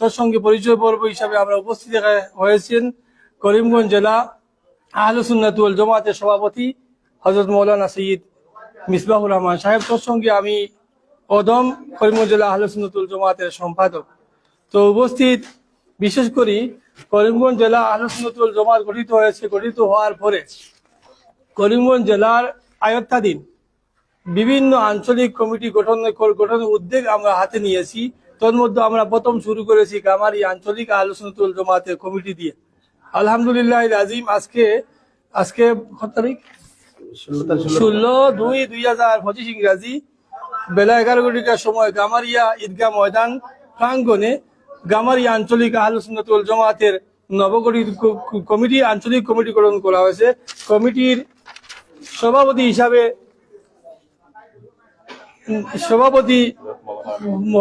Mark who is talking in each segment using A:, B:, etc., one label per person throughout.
A: তোর সঙ্গে পরিচয় পর্ব হিসাবে আমরা উপস্থিত হয়েছেন করিমগঞ্জ জেলা আহলুসুন্নাতুল জমাতের সভাপতি হজরত মৌলানা সঈদ মিসবাহুর রহমান সাহেব। তোর সঙ্গে আমি অদম করিমগঞ্জ জেলা আহলুসুন্নাতুল জমাতের সম্পাদক। তো উপস্থিত, বিশেষ করি করিমগঞ্জ জেলা আহলুসুন্নাতুল জমাত গঠিত হয়েছে, গঠিত হওয়ার পরে করিমগঞ্জ জেলার আয়ত্তাধীন বিভিন্ন আঞ্চলিক কমিটি গঠন, গঠনের উদ্যোগ আমরা হাতে নিয়েছি। তোর মধ্যে আমরা প্রথম শুরু করেছি গামারি আঞ্চলিক আলোচনাতুল জমাতে কমিটি দিয়ে। আলহামদুলিল্লাহ আজিম আজকে আজকে কত তারিখ? ষোলো দুই দুই হাজার পঁচিশ ইংরাজি। বেলা এগারো ঘটিকার সময় গামারিয়া ঈদগাহ ময়দান প্রাঙ্গনে গামারিয়া আঞ্চলিক আলোচনাতুল জমাতের নবগঠিত কমিটি, আঞ্চলিক কমিটি গঠন করা হয়েছে। কমিটির সভাপতি হিসাবে সভাপতি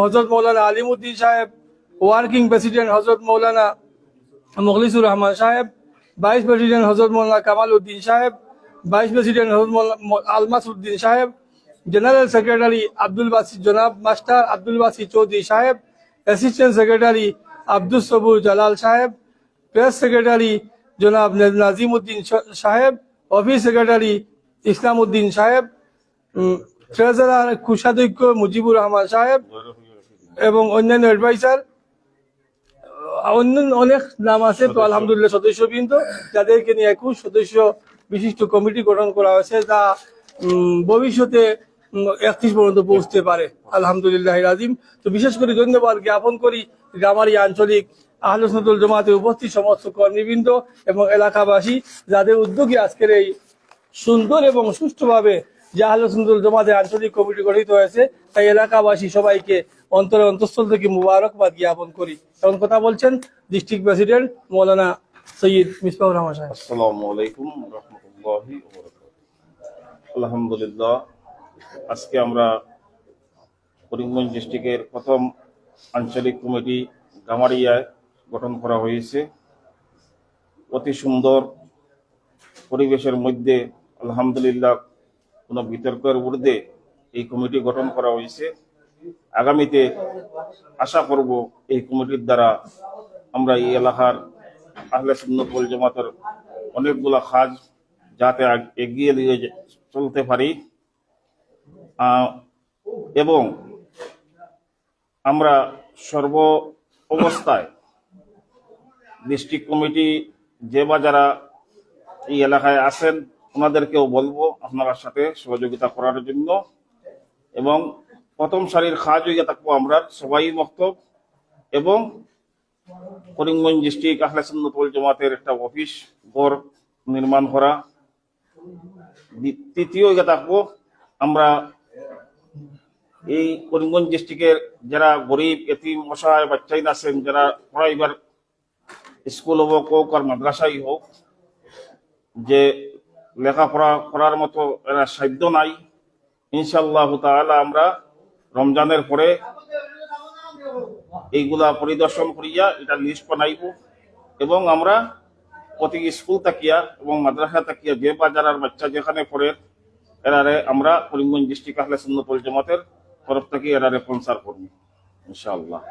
A: হজরত মৌলানা আলিমুদ্দিন সাহেব, ওয়ার্কিং প্রেসিডেন্ট হজরত মৌলানা মুখলিসুর রহমান সাহেব, ভাইস প্রেসিডেন্ট হজরত মৌলানা কামাল উদ্দিন সাহেব, ভাইস প্রেসিডেন্ট হজরত আলমাস উদ্দিন সাহেব, জেনারেল সেক্রেটারি আব্দুল বাসি, জনাব মাস্টার আব্দুল বাসি চৌধুরী সাহেব, অ্যাসিস্ট্যান্ট সেক্রেটারি আব্দুল সবুর জালাল সাহেব, প্রেস সেক্রেটারি জনাব নাজিম উদ্দিন সাহেব, অফিস সেক্রেটারি ইসলাম উদ্দিন সাহেব ট্রেজারার কুষাধ্যক্ষ মুজিবুর রহমান সাহেব এবং অন্যান্য অ্যাডভাইসার অন্যান্য অনেক নাম আছে, তো আলহামদুলিল্লাহ সদস্যবৃন্দ যাদেরকে নিয়ে একুশ সদস্য বিশিষ্ট কমিটি গঠন করা হয়েছে, যা ভবিষ্যতে একত্রিশ পর্যন্ত পৌঁছতে পারে। আলহামদুলিল্লাহ রাজিম তো বিশেষ করে ধন্যবাদ জ্ঞাপন করি গ্রামারি আঞ্চলিক আহলসনতুল জমাতে উপস্থিত সমস্ত কর্মীবৃন্দ এবং এলাকাবাসী, যাদের উদ্যোগে আজকের এই সুন্দর এবং সুষ্ঠুভাবে যে আহলসুন্দর জমাতে আঞ্চলিক কমিটি গঠিত হয়েছে, তাই এলাকাবাসী সবাইকে অন্তরে অন্তঃস্থল থেকে মুবারকবাদ জ্ঞাপন করি। এবং কথা বলছেন ডিস্ট্রিক্ট প্রেসিডেন্ট মৌলানা সৈয়দ মিসবাউর রহমান
B: আলাইকুম আলহামদুলিল্লাহ, আজকে আমরা করিমগঞ্জ ডিস্ট্রিক্টের প্রথম আঞ্চলিক কমিটি গামারিয়ায় গঠন করা হয়েছে। অতি সুন্দর পরিবেশের মধ্যে আলহামদুলিল্লাহ কোনো বিতর্কের ঊর্ধ্বে এই কমিটি গঠন করা হয়েছে। আগামীতে আশা করব এই কমিটির দ্বারা আমরা এই এলাকার আহলে সুন্নত ওয়াল জামাতের অনেকগুলা কাজ যাতে এগিয়ে নিয়ে চলতে পারি। এবং আমরা সর্ব অবস্থায় ডিস্ট্রিক্ট কমিটি যে বা যারা এই এলাকায় আছেন ওনাদেরকেও বলব আপনার সাথে সহযোগিতা করার জন্য। এবং প্রথম সারির খাজ হইয়া থাকব আমরা সবাই মক্তব এবং করিমগঞ্জ ডিস্ট্রিক্ট আহলে সুন্নত ওয়াল জামাতের একটা অফিস, ঘর নির্মাণ করা। তৃতীয় ইয়ে থাকব আমরা এই করিমগঞ্জ ডিস্ট্রিক্টের যারা গরিব, এতিম, অসহায়, বাচ্চাই আছেন, যারা পড়াইবার স্কুল হোক হোক আর মাদ্রাসাই হোক, যে লেখাপড়া করার মতো এরা সাধ্য নাই। ইনশাল্লাহ তাআলা আমরা রমজানের পরে এইগুলা পরিদর্শন করিয়া এটা লিস্ট বানাইব এবং আমরা প্রতি স্কুল তাকিয়া এবং মাদ্রাসা তাকিয়া যে বাজার বাচ্চা যেখানে পড়ে, এরারে আমরা করিমগঞ্জ ডিস্ট্রিক্ট আহলে সুন্নতুল জামাতের তরফ থেকে এরারে স্পন্সার করব, ইনশাআল্লাহ।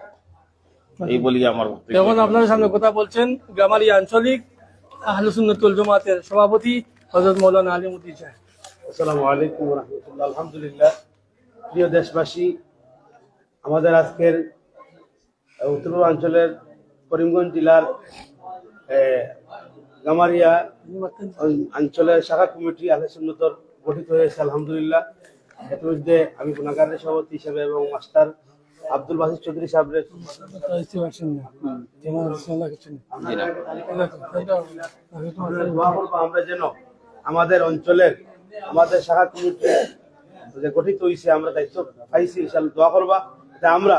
B: এই বলি আমার
A: এখন সামনে কথা বলছেন গামারি আঞ্চলিক আহলুসুন্নতুল জমাতের সভাপতি হজরত মৌলানা আলিমুদ্দিন সাহেব।
C: আসসালামু আলাইকুম রহমতুল্লাহ। আলহামদুলিল্লাহ। প্রিয় দেশবাসী আমাদের আজকের উত্তর পূর্বাঞ্চলের করিমগঞ্জ জেলার গামারিয়া অঞ্চলের শাখা কমিটি আহলে সুন্নতর গঠিত হয়েছে আলহামদুলিল্লাহ। এর মধ্যে আমি গুণাগারের সভাপতি হিসেবে এবং মাস্টার আব্দুল বাসির চৌধুরী সাহেবের আমরা যেন আমাদের অঞ্চলের আমাদের শাখা কমিটি যে গঠিত হয়েছে আমরা দায়িত্ব পাইছি ইনশাল্লাহ দোয়া করবা যাতে আমরা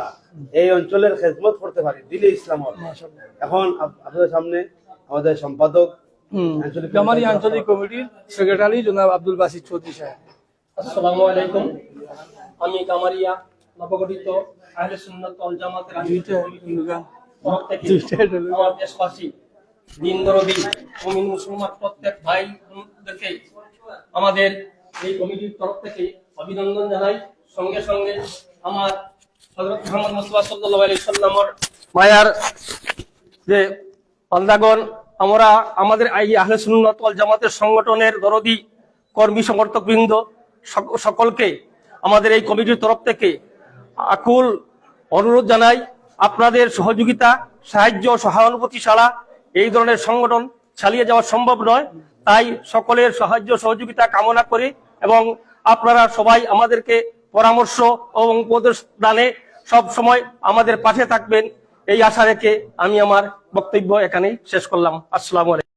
C: এই অঞ্চলের খেদমত করতে পারি দিলে ইসলাম এখন আপনাদের সামনে আমাদের সম্পাদক আঞ্চলিক
A: গামারি আঞ্চলিক কমিটির সেক্রেটারি জনাব আব্দুল বাসির চৌধুরী সাহেব।
D: আসসালামু আলাইকুম। আমি কামারিয়া নবগঠিত আহলে সুন্নাত ওয়াল জামাতের। আমার দেশবাসী দিন দরদি মুমিন মুসলমান প্রত্যেক ভাই আমাদের এই কমিটির তরফ থেকে অভিনন্দন জানাই। সঙ্গে সঙ্গে আমার হযরত মুহাম্মদ সাল্লাল্লাহু আলাইহি সাল্লামের মায়ার যে আমরা আমাদের জামাতের সংগঠনের দরদি কর্মী সমর্থক বৃন্দ সকলকে আমাদের এই কমিটির তরফ থেকে আকুল অনুরোধ জানাই। আপনাদের সহযোগিতা, সাহায্য সহানুভূতি ছাড়া এই ধরনের সংগঠন চালিয়ে যাওয়া সম্ভব নয়। তাই সকলের সাহায্য, সহযোগিতা, কামনা করি এবং আপনারা সবাই আমাদেরকে পরামর্শ এবং উপদেশ দানে সব সময় আমাদের পাশে থাকবেন। এই আশা রেখে আমি আমার বক্তব্য এখানেই শেষ করলাম। আসসালামু আলাইকুম।